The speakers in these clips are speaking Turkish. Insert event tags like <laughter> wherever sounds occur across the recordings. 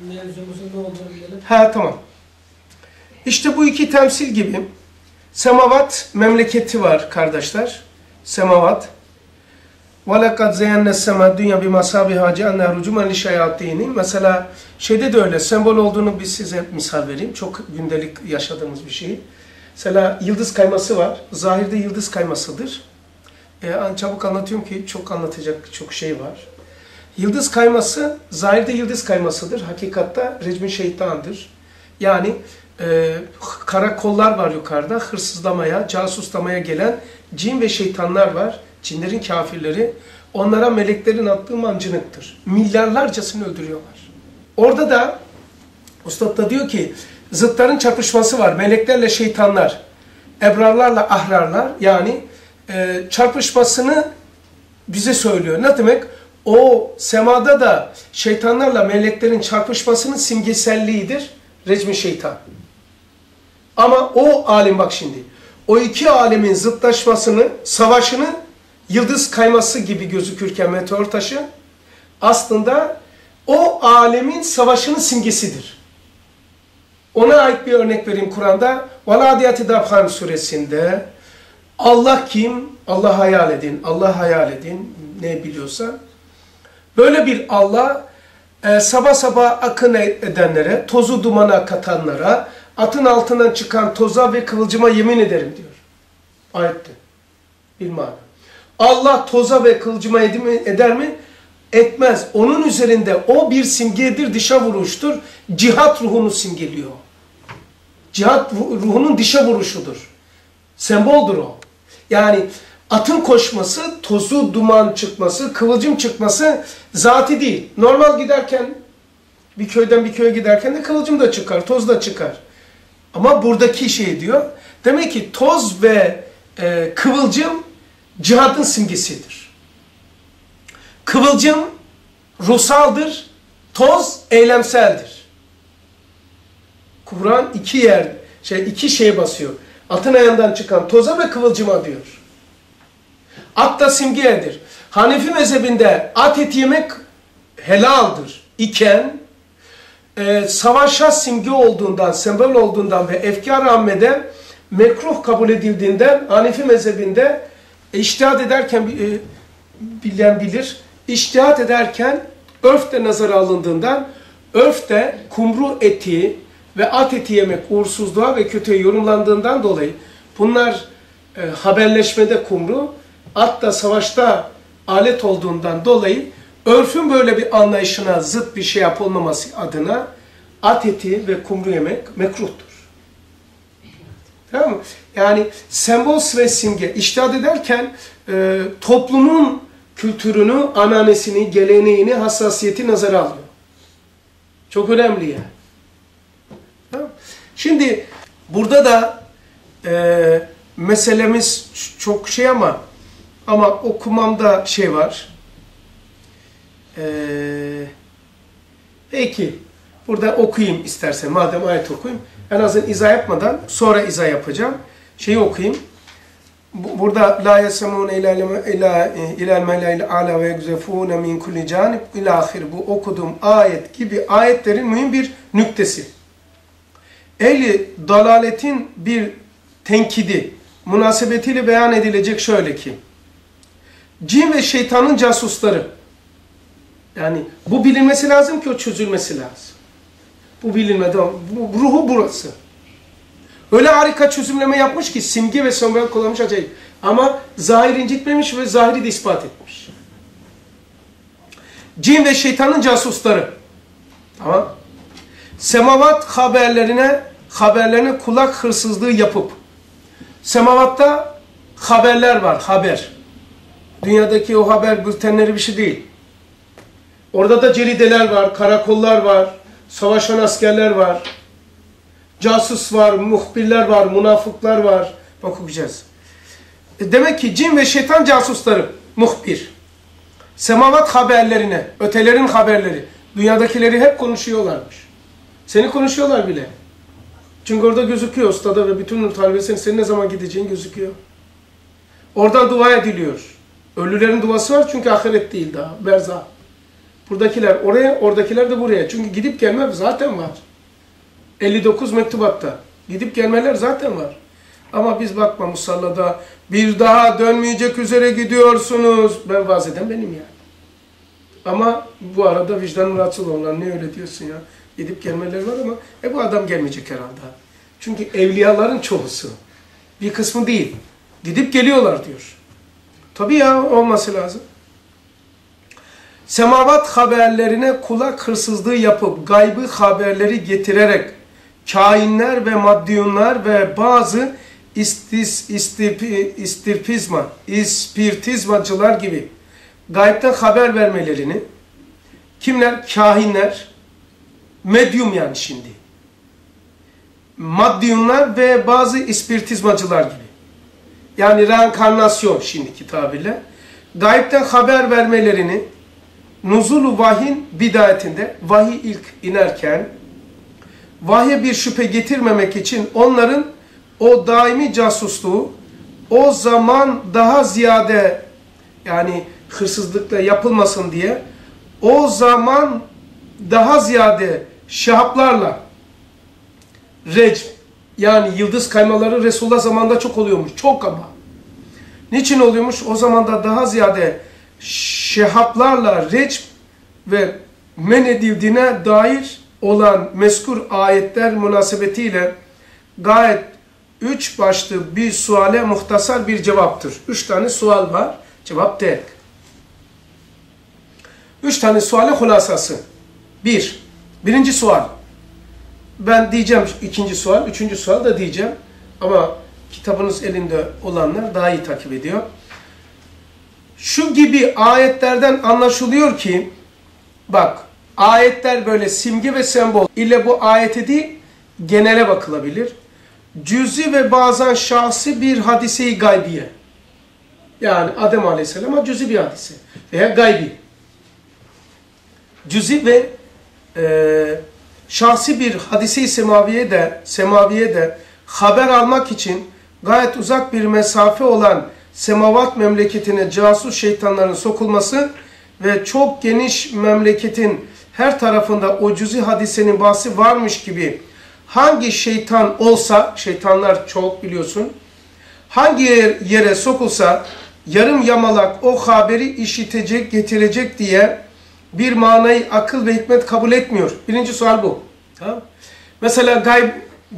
Mevzumuzun ne olduğunu bilelim. Ha tamam. İşte bu iki temsil gibi semavat memleketi var kardeşler. Semavat. وَلَقَدْ زَيَنَّ السَّمَا dünya بِمَسَابِهَا جَعَلْنَا رُجُمًا لِشَيَاطِينِ Mesela şeyde de öyle sembol olduğunu bir size misal vereyim. Çok gündelik yaşadığımız bir şey. Mesela yıldız kayması var. Zahirde yıldız kaymasıdır. E, çabuk anlatıyorum ki çok anlatacak çok şey var. Yıldız kayması, zahirde yıldız kaymasıdır. Hakikatta recmi şeytandır. Yani e, karakollar var yukarıda, hırsızlamaya, casuslamaya gelen cin ve şeytanlar var. Cinlerin kafirleri. Onlara meleklerin attığı mancınıktır. Milyarlarcasını öldürüyorlar. Orada da Ustad da diyor ki zıtların çarpışması var. Meleklerle şeytanlar, ebrarlarla ahrarlar yani e, çarpışmasını bize söylüyor. Ne demek? O semada da şeytanlarla meleklerin çarpışmasının simgeselliğidir. Recmi şeytan. Ama o alim bak şimdi. O iki alemin zıtlaşmasını, savaşını yıldız kayması gibi gözükürken meteor taşı aslında o alemin savaşının simgesidir. Ona ait bir örnek vereyim Kur'an'da. Veladiyati Dabhan suresinde Allah kim? Allah hayal edin. Allah hayal edin. Ne biliyorsa. Böyle bir Allah e, sabah sabah akın edenlere, tozu dumana katanlara, atın altından çıkan toza ve kıvılcıma yemin ederim diyor. Ayette. Bir mana. Allah toza ve kıvılcıma eder mi? Etmez. Onun üzerinde o bir simgedir, dışa vuruştur. Cihat ruhunu simgeliyor. Cihat ruhunun dışa vuruşudur. Semboldur o. Yani atın koşması, tozu, duman çıkması, kıvılcım çıkması zati değil. Normal giderken, bir köyden bir köye giderken de kıvılcım da çıkar, toz da çıkar. Ama buradaki şey diyor, demek ki toz ve e, kıvılcım cihadın simgesidir. Kıvılcım ruhsaldır, toz eylemseldir. Kur'an iki yer, şey iki şeye basıyor. Atın ayağından çıkan toza ve kıvılcıma diyor. At da simgedir. Hanefi mezhebinde at eti yemek helaldir iken e, savaşa simge olduğundan, sembol olduğundan ve efkar ammede mekruh kabul edildiğinden Hanefi mezhebinde e, iştihat ederken e, bilen bilir. İştihat ederken örf de nazara alındığından örf de kumru eti ve at eti yemek uğursuzluğa ve kötüye yorumlandığından dolayı bunlar e, haberleşmede kumru, at da savaşta alet olduğundan dolayı örfün böyle bir anlayışına zıt bir şey yapılmaması adına at eti ve kumru yemek mekruhtur. Tamam mı? Yani sembol ve simge iştahat ederken e, toplumun kültürünü, ananesini, geleneğini, hassasiyeti nazara alıyor. Çok önemli yani. Tamam. Şimdi burada da e, meselemiz çok şey ama ama okumamda şey var. E, peki burada okuyayım istersen madem ayet okuyayım. En azından izah yapmadan sonra izah yapacağım. Şeyi okuyayım. Burada la ila ilal mele'il ala ve yegzefune min kulli canib ila ahir bu okuduğum ayet gibi ayetlerin mühim bir nüktesi. Ehli dalaletin bir tenkidi münasebetiyle beyan edilecek şöyle ki cin ve şeytanın casusları yani bu bilinmesi lazım ki o çözülmesi lazım. Bu bilinmedi. Bu, ruhu burası. Öyle harika çözümleme yapmış ki simge ve sembol kullanmış acayip. Ama zahir incitmemiş ve zahiri de ispat etmiş. Cin ve şeytanın casusları. Tamam. Semavat haberlerine haberlerine kulak hırsızlığı yapıp semavatta haberler var. Haber. Dünyadaki o haber bültenleri bir şey değil. Orada da cerideler var, karakollar var, savaşan askerler var, casus var, muhbirler var, münafıklar var. Bak okuyacağız. E demek ki cin ve şeytan casusları, muhbir. Semavat haberlerine, ötelerin haberleri, dünyadakileri hep konuşuyorlarmış. Seni konuşuyorlar bile. Çünkü orada gözüküyor ustada ve bütün talebesinin senin ne zaman gideceğin gözüküyor. Oradan dua ediliyor. Ölülerin duası var çünkü ahiret değil daha, berza. Buradakiler oraya, oradakiler de buraya. Çünkü gidip gelme zaten var. 59 mektubatta. Gidip gelmeler zaten var. Ama biz bakma musallada bir daha dönmeyecek üzere gidiyorsunuz. Ben vaaz eden benim yani. Ama bu arada vicdanım rahatsız olanlar ne öyle diyorsun ya. Gidip gelmeleri var ama e bu adam gelmeyecek herhalde. Çünkü evliyaların çoğusu. Bir kısmı değil. Gidip geliyorlar diyor. Tabii ya olması lazım. Semavat haberlerine kulak hırsızlığı yapıp gaybı haberleri getirerek kainler ve maddiyunlar ve bazı istis, istirpi, istirpizma, ispirtizmacılar gibi gaybden haber vermelerini kimler? Kahinler, medyum yani şimdi. Maddiyunlar ve bazı ispirtizmacılar gibi. Yani reenkarnasyon şimdiki tabirle. Gaybden haber vermelerini nuzulu vahyin bidayetinde vahiy ilk inerken vahye bir şüphe getirmemek için onların o daimi casusluğu o zaman daha ziyade yani hırsızlıkla yapılmasın diye o zaman daha ziyade şahaplarla recm yani yıldız kaymaları Resulullah zamanında çok oluyormuş. Çok ama. Niçin oluyormuş? O zaman da daha ziyade şehaplarla recm ve men edildiğine dair olan meskur ayetler münasebetiyle gayet üç başlı bir suale muhtasar bir cevaptır. Üç tane sual var. Cevap tek. Üç tane suale hulasası. Bir. Birinci sual. Ben diyeceğim ikinci sual. Üçüncü sual da diyeceğim. Ama kitabınız elinde olanlar daha iyi takip ediyor. Şu gibi ayetlerden anlaşılıyor ki bak ayetler böyle simge ve sembol ile bu ayete değil genele bakılabilir. Cüzi ve bazen şahsi bir hadiseyi gaybiye. Yani Adem Aleyhisselam'a cüzi bir hadise veya gaybi. Cüzi ve e, şahsi bir hadise-i semaviye de, semaviye de haber almak için gayet uzak bir mesafe olan semavat memleketine casus şeytanların sokulması ve çok geniş memleketin her tarafında o cüzi hadisenin bahsi varmış gibi hangi şeytan olsa, şeytanlar çok biliyorsun, hangi yere sokulsa yarım yamalak o haberi işitecek, getirecek diye bir manayı akıl ve hikmet kabul etmiyor. Birinci sual bu. Tamam. Mesela gayb,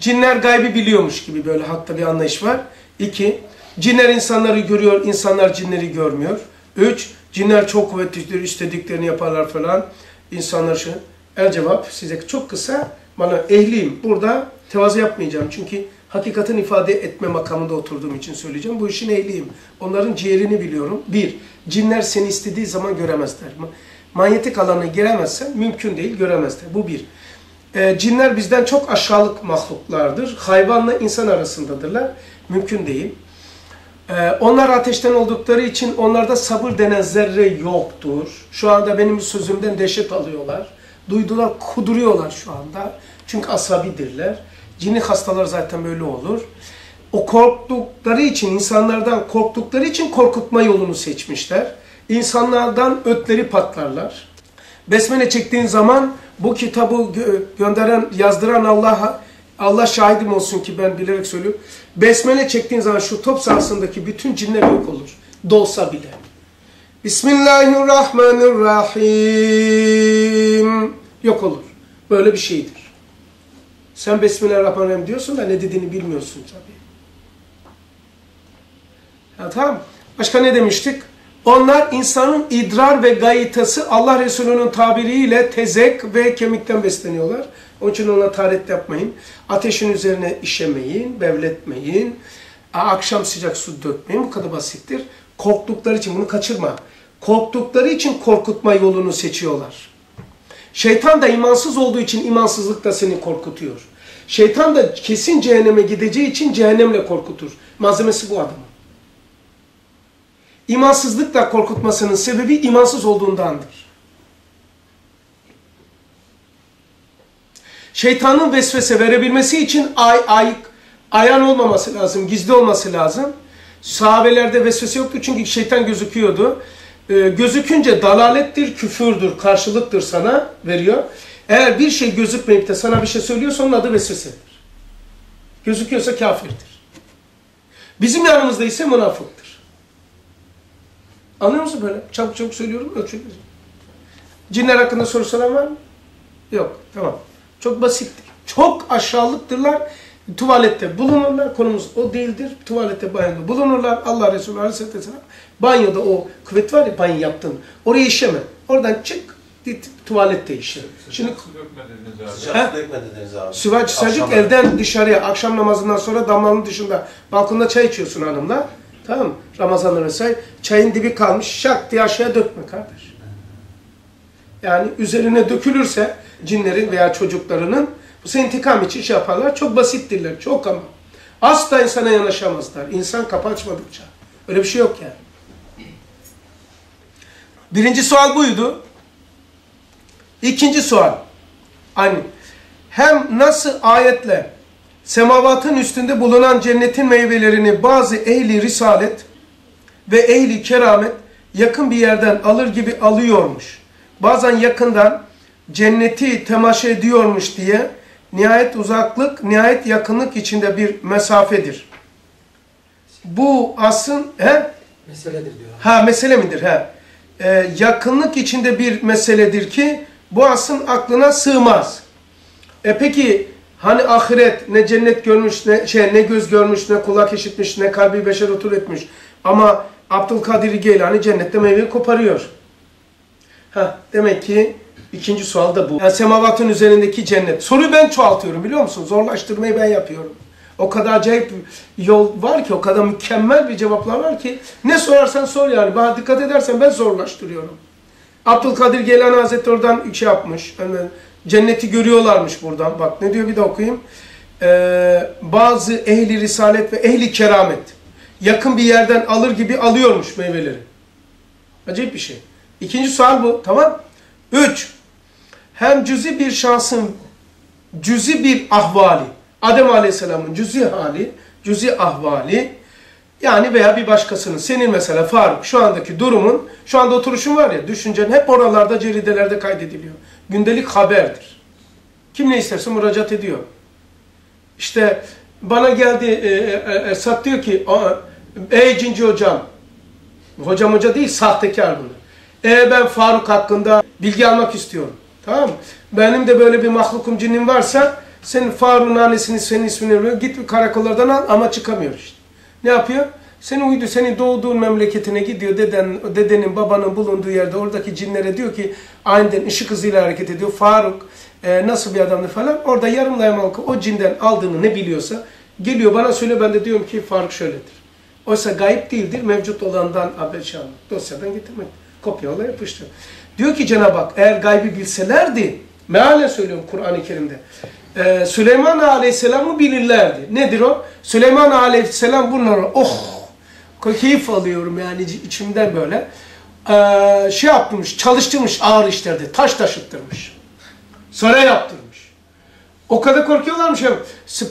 cinler gaybi biliyormuş gibi böyle hatta bir anlayış var. İki, cinler insanları görüyor, insanlar cinleri görmüyor. Üç, cinler çok kuvvetlidir, istediklerini yaparlar falan. İnsanlar şu. El cevap size çok kısa. Bana ehliyim. Burada tevazu yapmayacağım. Çünkü hakikatin ifade etme makamında oturduğum için söyleyeceğim. Bu işin ehliyim. Onların ciğerini biliyorum. Bir, cinler seni istediği zaman göremezler. Manyetik alana giremezsen mümkün değil, göremezler. Bu bir. E, cinler bizden çok aşağılık mahluklardır. Hayvanla insan arasındadırlar. Mümkün değil. E, onlar ateşten oldukları için onlarda sabır denen zerre yoktur. Şu anda benim sözümden dehşet alıyorlar. Duydular, kuduruyorlar şu anda. Çünkü asabidirler. Cini hastalar zaten böyle olur. O korktukları için, insanlardan korktukları için korkutma yolunu seçmişler. İnsanlardan ötleri patlarlar. Besmele çektiğin zaman bu kitabı gö gönderen, yazdıran Allah Allah şahidim olsun ki ben bilerek söylüyorum. Besmele çektiğin zaman şu top sahasındaki bütün cinler yok olur. Dolsa bile. Bismillahirrahmanirrahim. Yok olur. Böyle bir şeydir. Sen Bismillahirrahmanirrahim diyorsun da ne dediğini bilmiyorsun tabii. Ya tamam. Başka ne demiştik? Onlar insanın idrar ve gayitası Allah Resulü'nün tabiriyle tezek ve kemikten besleniyorlar. Onun için ona taharet yapmayın. Ateşin üzerine işemeyin, bevletmeyin. Akşam sıcak su dökmeyin. Bu kadar basittir. Korktukları için bunu kaçırma. Korktukları için korkutma yolunu seçiyorlar. Şeytan da imansız olduğu için imansızlık da seni korkutuyor. Şeytan da kesin cehenneme gideceği için cehennemle korkutur. Malzemesi bu adamın. İmansızlıkla korkutmasının sebebi imansız olduğundandır. Şeytanın vesvese verebilmesi için ay, ay, ayan olmaması lazım, gizli olması lazım. Sahabelerde vesvese yoktu çünkü şeytan gözüküyordu. e, gözükünce dalalettir, küfürdür, karşılıktır sana veriyor. Eğer bir şey gözükmeyip de sana bir şey söylüyorsa onun adı vesvesedir. Gözüküyorsa kafirdir. Bizim yanımızda ise münafıktır. Anlıyor musun böyle? Çabuk çabuk söylüyorum, ölçülü. Cinler hakkında soru soran var mı? Yok, tamam. Çok basittir. Çok aşağılıktırlar. Tuvalette bulunurlar. Konumuz o değildir. Tuvalette, banyoda bulunurlar. Allah Resulü Aleyhisselatü Vesselam banyoda o kuvvet var ya banyo yaptın. Oraya işeme. Oradan çık, git tuvalette işe. Şimdi Su dökme dediniz abi. Sıcak dökme dediniz abi. Süvaç Akşam- evden dışarıya akşam namazından sonra damlanın dışında balkonda çay içiyorsun hanımla. Tamam mı? Ramazan'da çayın dibi kalmış şak diye aşağıya dökme kardeş. Yani üzerine dökülürse cinlerin veya çocuklarının bu senin intikam için şey yaparlar. Çok basittirler. Çok ama. Asla insana yanaşamazlar. İnsan kapı açmadıkça. Öyle bir şey yok yani. Birinci sual buydu. İkinci sual. Aynı. Hem nasıl ayetle semavatın üstünde bulunan cennetin meyvelerini bazı ehli risalet ve ehli keramet yakın bir yerden alır gibi alıyormuş. Bazen yakından cenneti temaşa ediyormuş diye nihayet uzaklık, nihayet yakınlık içinde bir mesafedir. Bu asın he? Meseledir diyor. Ha mesele midir? Ha. Ee, yakınlık içinde bir meseledir ki bu asın aklına sığmaz. E peki hani ahiret ne cennet görmüş ne şey ne göz görmüş ne kulak işitmiş ne kalbi beşer otur etmiş. Ama Abdülkadir Geylani cennette meyve koparıyor. Ha demek ki ikinci sual da bu. Yani semavatın üzerindeki cennet. Soruyu ben çoğaltıyorum biliyor musun? Zorlaştırmayı ben yapıyorum. O kadar acayip yol var ki, o kadar mükemmel bir cevaplar var ki ne sorarsan sor yani. Bana dikkat edersen ben zorlaştırıyorum. Abdülkadir Geylani Hazretleri oradan şey yapmış. Yani cenneti görüyorlarmış buradan. Bak ne diyor bir de okuyayım. Ee, bazı ehli risalet ve ehli keramet yakın bir yerden alır gibi alıyormuş meyveleri. Acayip bir şey. İkinci sual bu. Tamam. Üç. Hem cüzi bir şahsın cüzi bir ahvali. Adem Aleyhisselam'ın cüzi hali, cüzi ahvali yani veya bir başkasının, senin mesela Faruk şu andaki durumun, şu anda oturuşun var ya, düşüncen hep oralarda, ceridelerde kaydediliyor. Gündelik haberdir. Kim ne isterse müracaat ediyor. İşte bana geldi, e, e, Esat diyor ki, "Aa, ey cinci hocam, hocam hoca değil, sahtekar bunu. E ben Faruk hakkında bilgi almak istiyorum. Tamam mı? Benim de böyle bir mahlukum cinnim varsa, senin Faruk'un annesini, senin ismini git karakollardan al ama çıkamıyor işte. Ne yapıyor? Senin uydu, senin doğduğun memleketine gidiyor, deden, dedenin, babanın bulunduğu yerde oradaki cinlere diyor ki aniden ışık hızıyla hareket ediyor. Faruk e, nasıl bir adamdı falan. Orada yarım yamalık o cinden aldığını ne biliyorsa geliyor bana söyle ben de diyorum ki Faruk şöyledir. Oysa gayip değildir, mevcut olandan haber şey almak. Dosyadan getirmek. Kopyala yapıştır. Diyor ki Cenab-ı Hak eğer gaybi bilselerdi, mealen söylüyorum Kur'an-ı Kerim'de. Ee, Süleyman Aleyhisselam'ı bilirlerdi. Nedir o? Süleyman Aleyhisselam bunları oh keyif alıyorum yani içimden böyle. Ee, şey yaptırmış, çalıştırmış ağır işlerde, taş taşıttırmış. Saray yaptırmış. O kadar korkuyorlarmış ya.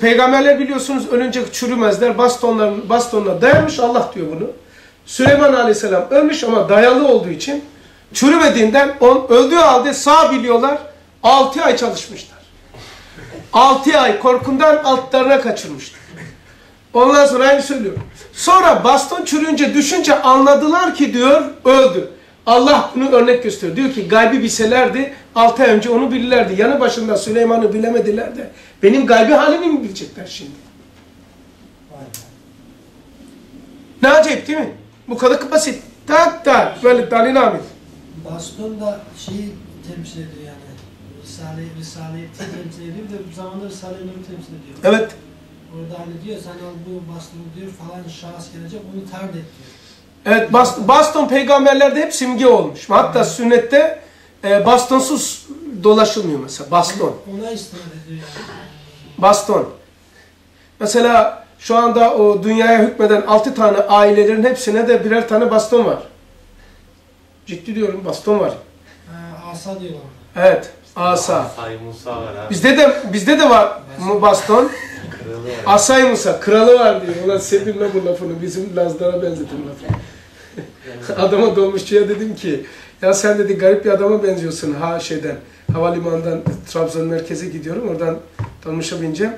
Peygamberler biliyorsunuz ölünce çürümezler. Bastonlar, bastonla dayanmış Allah diyor bunu. Süleyman Aleyhisselam ölmüş ama dayalı olduğu için çürümediğinden on, öldüğü halde sağ biliyorlar. 6 ay çalışmışlar. 6 ay korkundan altlarına kaçırmışlar. Ondan sonra aynı söylüyorum. Sonra baston çürüyünce düşünce anladılar ki diyor öldü. Allah bunu örnek gösteriyor. Diyor ki gaybi bilselerdi 6 ay önce onu bilirlerdi. Yanı başında Süleyman'ı bilemediler de benim gaybi halimi mi bilecekler şimdi? Ne acayip değil mi? Bu kadar basit. Tak tak böyle dalil amir. Baston da şeyi temsil ediyor yani. Risale, Risale'yi temsil ediyor. De bu zamanda Risale-i Nur'u temsil ediyor. Evet. Orada hani diyor sen al bu bastonu diyor falan şahıs gelecek onu tard et diyor. Evet bast- baston peygamberlerde hep simge olmuş. Hatta sünnette e, bastonsuz dolaşılmıyor mesela. Baston. Ona istinad ediyor yani. Baston. Mesela şu anda o dünyaya hükmeden 6 tane ailelerin hepsine de birer tane baston var. Ciddi diyorum baston var. Ha, asa diyorlar. Evet. Asa. Say Musa var abi. Bizde de bizde de var mu baston. Kralı var. Asay Musa kralı var diyor. Ulan sevdim lan bu lafını. Bizim Lazlara benzetim lafı. Adama dolmuşçuya dedim ki ya sen dedi garip bir adama benziyorsun ha şeyden havalimanından Trabzon merkeze gidiyorum oradan dolmuşa bineceğim.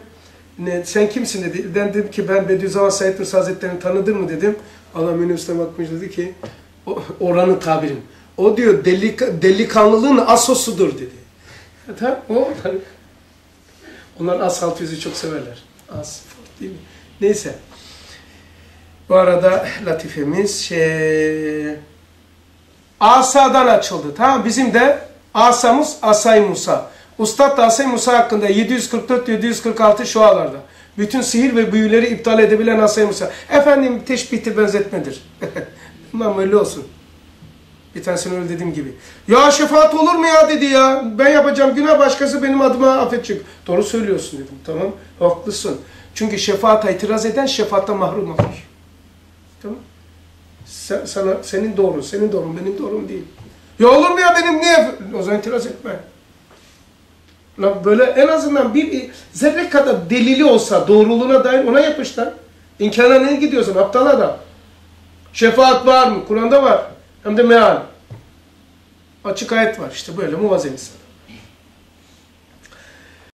Ne, sen kimsin dedi. Ben dedim ki ben Bediüzzaman Said Nursi Hazretleri'ni tanıdın mı dedim. Adam minibüste bakmış dedi ki oranın tabirim. O diyor delik, delikanlılığın asosudur dedi. Ya, tamam o hani, onlar asfalt yüzü çok severler. Asfalt değil mi? Neyse. Bu arada latifemiz şey asadan açıldı. Tamam bizim de asamız Asay Musa. Ustad da Asay Musa hakkında 744-746 şualarda. Bütün sihir ve büyüleri iptal edebilen Asay Musa. Efendim teşbihtir benzetmedir. <laughs> Tamam öyle olsun. Bir tanesini öyle dediğim gibi. Ya şefaat olur mu ya dedi ya. Ben yapacağım günah başkası benim adıma affedecek. Doğru söylüyorsun dedim. Tamam haklısın. Çünkü şefaata itiraz eden şefaatten mahrum olur. Tamam. Sen, sana, senin doğrun, senin doğrun, benim doğrum değil. Ya olur mu ya benim niye? O zaman itiraz etme. Lan böyle en azından bir zerre kadar delili olsa doğruluğuna dair ona yapışlar. İnkara neye gidiyorsun aptal adam? Şefaat var mı? Kur'an'da var. Hem de meal. Açık ayet var işte böyle insan.